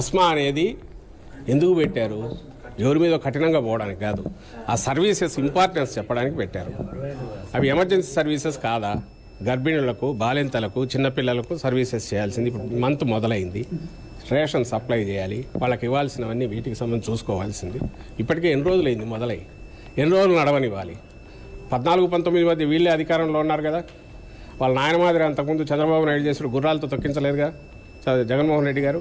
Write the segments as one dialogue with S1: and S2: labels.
S1: ESMA అనేది ఎందుకు పెట్టారు? ఎవరి మీద కఠినంగా పోవడానికి కాదు. ఆ సర్వీసెస్ ఇంపార్టెన్స్ చెప్పడానికి పెట్టారు. అవి ఎమర్జెన్సీ సర్వీసెస్ కాదా? గర్భిణులకు బాలింతలకు చిన్నపిల్లలకు సర్వీసెస్ చేయాల్సింది ఇప్పుడు మంత్ మొదలైంది. రేషన్ సప్లై చేయాలి. వాళ్ళకి ఇవ్వాల్సినవన్నీ వీటికి సంబంధించి చూసుకోవాల్సింది. ఇప్పటికే ఎన్ని రోజులైంది మొదలై ఎన్ని రోజులు నడవనివ్వాలి? పద్నాలుగు పంతొమ్మిది మధ్య వీళ్ళే అధికారంలో ఉన్నారు కదా. వాళ్ళ నాయన మాదిరి అంతకుముందు చంద్రబాబు నాయుడు చేసిన గుర్రాలతో తొక్కించలేదుగా? జగన్మోహన్ రెడ్డి గారు?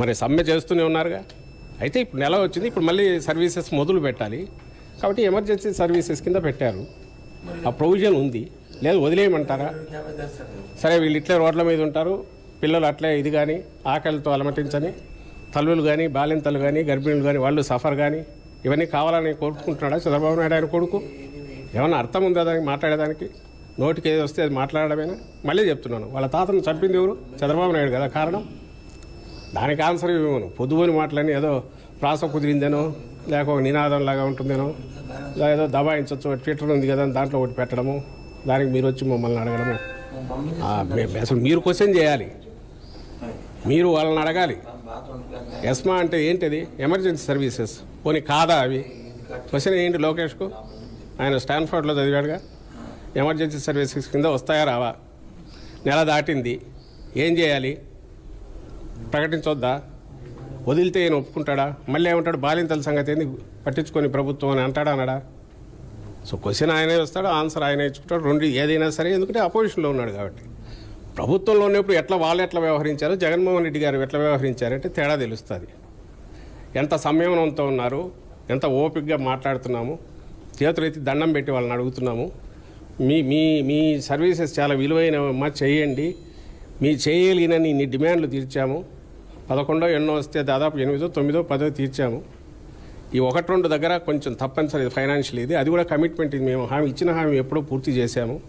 S1: మరి సమ్మె చేస్తూనే ఉన్నారుగా. అయితే ఇప్పుడు నెల వచ్చింది ఇప్పుడు మళ్ళీ సర్వీసెస్ మొదలు పెట్టాలి. కాబట్టి ఎమర్జెన్సీ సర్వీసెస్ కింద పెట్టారు. ఆ ప్రొవిజన్ ఉంది. లేదు వదిలేయమంటారా? సరే వీళ్ళు ఇట్లే రోడ్ల మీద ఉంటారు. పిల్లలు అట్లే ఇది కానీ ఆకలితో అలమటించని తల్లులు కానీ బాలింతలు కానీ గర్భిణులు కానీ వాళ్ళు సఫర్ కానీ ఇవన్నీ కావాలని కోరుకుంటున్నాడా చంద్రబాబు నాయుడు ఆయన కొడుకు? ఏమన్నా అర్థం ఉందా దానికి మాట్లాడేదానికి? నోటికి ఏది వస్తే అది మాట్లాడమేనా మళ్ళీ చెప్తున్నాను. వాళ్ళ తాతను చంపింది ఎవరు? చంద్రబాబు నాయుడు కదా కారణం? దానికి ఆన్సర్ ఇవ్వను పొద్దుపోని మాటలని ఏదో ప్రాస కుదిరిందేనో లేక ఒక నినాదం లాగా ఉంటుందేనో లేదా ఏదో దబాయించవచ్చు ట్విట్టర్ ఉంది కదా దాంట్లో ఒకటి పెట్టడము దానికి మీరు వచ్చి మమ్మల్ని అడగడము. అసలు మీరు క్వశ్చన్ చేయాలి. మీరు వాళ్ళని అడగాలి. ఎస్మా అంటే ఏంటిది? Emergency services. పోనీ కాదా అవి? క్వశ్చన్ ఏంటి లోకేష్కు? ఆయన స్టాన్ఫర్డ్లో చదివాడుగా? ఎమర్జెన్సీ సర్వీసెస్ కింద వస్తాయా రావా? నెల దాటింది. ఏం చేయాలి? ప్రకటించొద్దా? వదిలితే ఈయన ఒప్పుకుంటాడా? మళ్ళీ ఏమంటాడు? బాలింతల సంగతి ఏంది? పట్టించుకొని ప్రభుత్వం అని అంటాడా అనడా సో క్వశ్చన్ ఆయనే వస్తాడు ఆన్సర్ ఆయన ఇచ్చుకుంటాడు. రెండు ఏదైనా సరే ఎందుకంటే అపోజిషన్లో ఉన్నాడు కాబట్టి. ప్రభుత్వంలో ఉన్నప్పుడు ఎట్లా వాళ్ళు ఎట్లా వ్యవహరించారు? జగన్మోహన్ రెడ్డి గారు ఎట్లా వ్యవహరించారంటే తేడా తెలుస్తుంది. ఎంత సంయమనంతో ఉన్నారు? ఎంత ఓపికగా మాట్లాడుతున్నాము? చేతులైతే దండం పెట్టి వాళ్ళని అడుగుతున్నాము. మీ మీ మీ సర్వీసెస్ చాలా విలువైనవమ్మా చేయండి. మీ చేయగలిగినన్ని ఇన్ని డిమాండ్లు తీర్చాము. పదకొండో ఎన్నో వస్తే దాదాపు ఎనిమిదో తొమ్మిదో పదో తీర్చాము. ఈ ఒకటి రెండు దగ్గర కొంచెం తప్పనిసరి ఫైనాన్షియల్ ఇది. అది కూడా కమిట్మెంట్ ఇది. మేము హామీ ఇచ్చిన హామీ ఎప్పుడో పూర్తి చేశాము.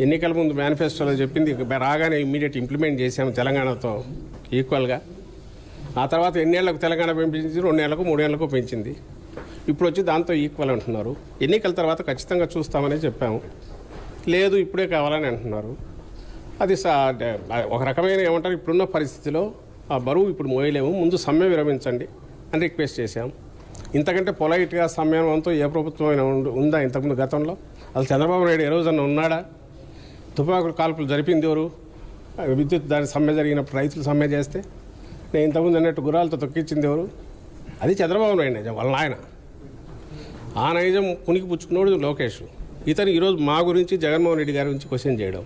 S1: ఎన్నికల ముందు మేనిఫెస్టోలో చెప్పింది రాగానే ఇమ్మీడియట్ ఇంప్లిమెంట్ చేశాము తెలంగాణతో ఈక్వల్గా ఆ తర్వాత ఎన్నేళ్ళకు తెలంగాణ పెంచింది రెండేళ్ళకు మూడేళ్ళకు పెంచింది. ఇప్పుడు వచ్చి దాంతో ఈక్వల్ అంటున్నారు. ఎన్నికల తర్వాత ఖచ్చితంగా చూస్తామని చెప్పాము. లేదు ఇప్పుడే కావాలని అంటున్నారు. అది ఒక రకమైన ఏమంటారు ఇప్పుడున్న పరిస్థితిలో ఆ బరువు ఇప్పుడు మోయలేము. ముందు సమ్మె విరమించండి అని రిక్వెస్ట్ చేశాం. ఇంతకంటే పొలైట్గా అంతా ఏ ప్రభుత్వం అయినా ఉందా ఇంతకుముందు గతంలో? అసలు చంద్రబాబు నాయుడు ఏ రోజన్నా ఉన్నాడా? తుపాకులు కాల్పులు జరిపింది ఎవరు? విద్యుత్ దాని సమ్మె జరిగినప్పుడు రైతులు సమ్మె చేస్తే? నేను ఇంతకుముందు అన్నట్టు గుర్రాలతో తొక్కించింది ఎవరు? అది చంద్రబాబు నాయుడు నిజం వాళ్ళ ఆయన ఆ నైజం పునికి పుచ్చుకున్నాడు లోకేష్. ఇతను ఈరోజు మా గురించి జగన్మోహన్ రెడ్డి గారి గురించి క్వశ్చన్ చేయడం.